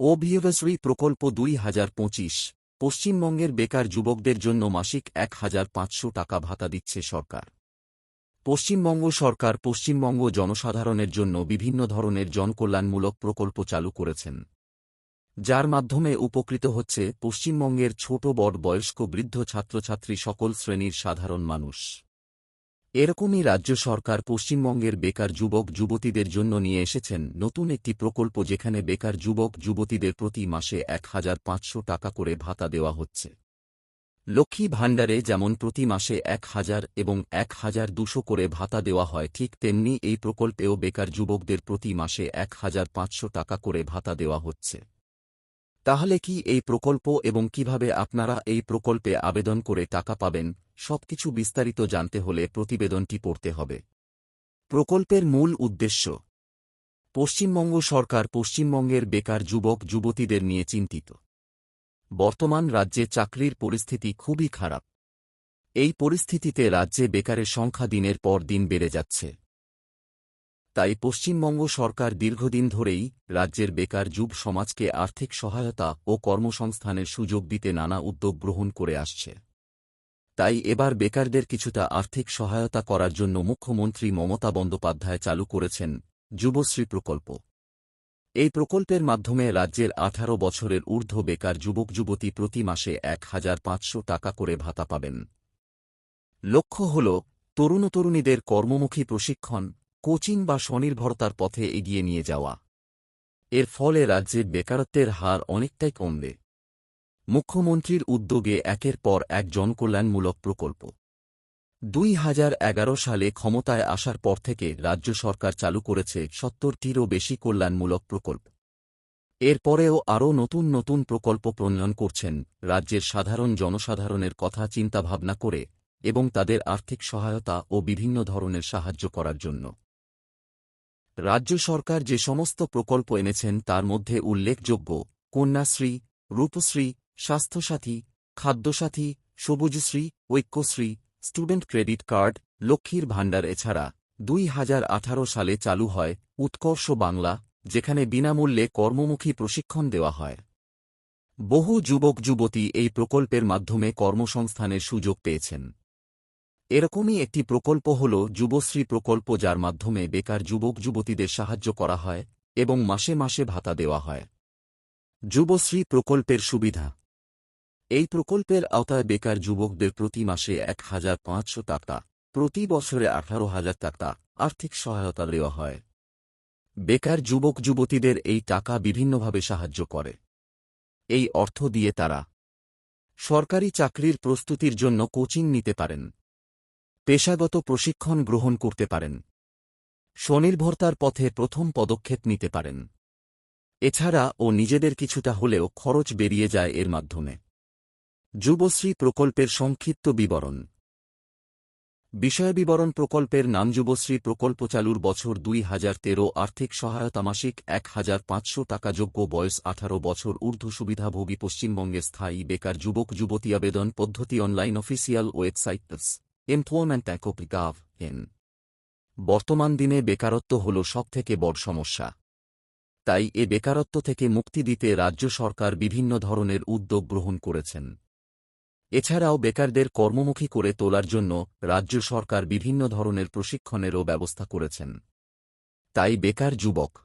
অভিয়ভশ্রী প্রকল্প দুই হাজার পঁচিশ। পশ্চিমবঙ্গের বেকার যুবকদের জন্য মাসিক এক হাজার পাঁচশো টাকা ভাতা দিচ্ছে সরকার। পশ্চিমবঙ্গ সরকার পশ্চিমবঙ্গ জনসাধারণের জন্য বিভিন্ন ধরনের জনকল্যাণমূলক প্রকল্প চালু করেছেন। যার মাধ্যমে উপকৃত হচ্ছে পশ্চিমবঙ্গের ছোট বড় বয়স্ক বৃদ্ধ ছাত্রছাত্রী সকল শ্রেণির সাধারণ মানুষ। এরকমই রাজ্য সরকার পশ্চিমবঙ্গের বেকার যুবক যুবতীদের জন্য নিয়ে এসেছেন নতুন একটি প্রকল্প যেখানে বেকার যুবক যুবতীদের প্রতি মাসে এক হাজার পাঁচশো টাকা করে ভাতা দেওয়া হচ্ছে। লক্ষ্মী ভাণ্ডারে যেমন প্রতি মাসে এক হাজার এবং এক হাজার দুশো করে ভাতা দেওয়া হয়, ঠিক তেমনি এই প্রকল্পেও বেকার যুবকদের প্রতি মাসে এক হাজার পাঁচশো টাকা করে ভাতা দেওয়া হচ্ছে। তাহলে কি এই প্রকল্প এবং কীভাবে আপনারা এই প্রকল্পে আবেদন করে টাকা পাবেন, সবকিছু বিস্তারিত জানতে হলে প্রতিবেদনটি পড়তে হবে। প্রকল্পের মূল উদ্দেশ্য। পশ্চিমবঙ্গ সরকার পশ্চিমবঙ্গের বেকার যুবক, যুবতীদের নিয়ে চিন্তিত। বর্তমান রাজ্যে চাকরির পরিস্থিতি খুবই খারাপ। এই পরিস্থিতিতে রাজ্যে বেকারের সংখ্যা দিনের পর দিন বেড়ে যাচ্ছে। তাই পশ্চিমবঙ্গ সরকার দীর্ঘদিন ধরেই রাজ্যের বেকার যুব সমাজকে আর্থিক সহায়তা ও কর্মসংস্থানের সুযোগ দিতে নানা উদ্যোগ গ্রহণ করে আসছে। তাই এবার বেকারদের কিছুটা আর্থিক সহায়তা করার জন্য মুখ্যমন্ত্রী মমতা বন্দ্যোপাধ্যায় চালু করেছেন যুবশ্রী প্রকল্প। এই প্রকল্পের মাধ্যমে রাজ্যের আঠারো বছরের ঊর্ধ্ব বেকার যুবক যুবতী প্রতি মাসে এক হাজার পাঁচশো টাকা করে ভাতা পাবেন। লক্ষ্য হল, তরুণ তরুণীদের কর্মমুখী প্রশিক্ষণ কোচিং বা স্বনির্ভরতার পথে এগিয়ে নিয়ে যাওয়া। এর ফলে রাজ্যের বেকারত্বের হার অনেকটাই কমবে। মুখ্যমন্ত্রীর উদ্যোগে একের পর এক জনকল্যাণমূলক প্রকল্প। দুই হাজার এগারো সালে ক্ষমতায় আসার পর থেকে রাজ্য সরকার চালু করেছে সত্তরটিরও বেশি কল্যাণমূলক প্রকল্প। এরপরেও আরও নতুন নতুন প্রকল্প প্রণয়ন করছেন রাজ্যের সাধারণ জনসাধারণের কথা চিন্তাভাবনা করে এবং তাদের আর্থিক সহায়তা ও বিভিন্ন ধরনের সাহায্য করার জন্য। রাজ্য সরকার যে সমস্ত প্রকল্প এনেছেন তার মধ্যে উল্লেখযোগ্য Kanyashree, Rupashree, Swasthyasathi, Khadyasathi, Sabujshree, Aikyashree, student credit card, লক্ষ্মীর ভাণ্ডার এছাড়া দুই হাজার আঠারো সালে চালু হয় উৎকর্ষ বাংলা, যেখানে বিনামূল্যে কর্মমুখী প্রশিক্ষণ দেওয়া হয়। বহু যুবক যুবতী এই প্রকল্পের মাধ্যমে কর্মসংস্থানের সুযোগ পেয়েছেন। এরকমই একটি প্রকল্প হল যুবশ্রী প্রকল্প যার মাধ্যমে বেকার যুবক যুবতীদের সাহায্য করা হয় এবং মাসে মাসে ভাতা দেওয়া হয়। যুবশ্রী প্রকল্পের সুবিধা। এই প্রকল্পের আওতায় বেকার যুবকদের প্রতি মাসে এক হাজার পাঁচশো টাকা, প্রতি বছরে আঠারো হাজার টাকা আর্থিক সহায়তা দেওয়া হয়। বেকার যুবক যুবতীদের এই টাকা বিভিন্নভাবে সাহায্য করে। এই অর্থ দিয়ে তারা সরকারি চাকরির প্রস্তুতির জন্য কোচিং নিতে পারেন। পেশাগত প্রশিক্ষণ গ্রহণ করতে পারেন। স্বনির্ভরতার পথে প্রথম পদক্ষেপ নিতে পারেন। এছাড়া ও নিজেদের কিছুটা হলেও খরচ বেরিয়ে যায় এর মাধ্যমে। যুবশ্রী প্রকল্পের সংক্ষিপ্ত বিবরণ। বিষয় বিবরণ প্রকল্পের নাম যুবশ্রী প্রকল্প চালুর বছর দুই হাজার তেরো আর্থিক সহায়তা মাসিক এক হাজার পাঁচশো টাকা যোগ্য বয়স আঠারো বছর ঊর্ধ্ব সুবিধাভোগী পশ্চিমবঙ্গে স্থায়ী বেকার যুবক যুবতী আবেদন পদ্ধতি অনলাইন অফিসিয়াল ওয়েবসাইট এমপ্লয়মেন্ট অ্যাকোপিকাভ এন। বর্তমান দিনে বেকারত্ব হল সবথেকে বড় সমস্যা। তাই এ বেকারত্ব থেকে মুক্তি দিতে রাজ্য সরকার বিভিন্ন ধরনের উদ্যোগ গ্রহণ করেছেন। এছাড়াও বেকারদের কর্মমুখী করে তোলার জন্য রাজ্য সরকার বিভিন্ন ধরনের প্রশিক্ষণেরও ব্যবস্থা করেছেন। তাই বেকার যুবক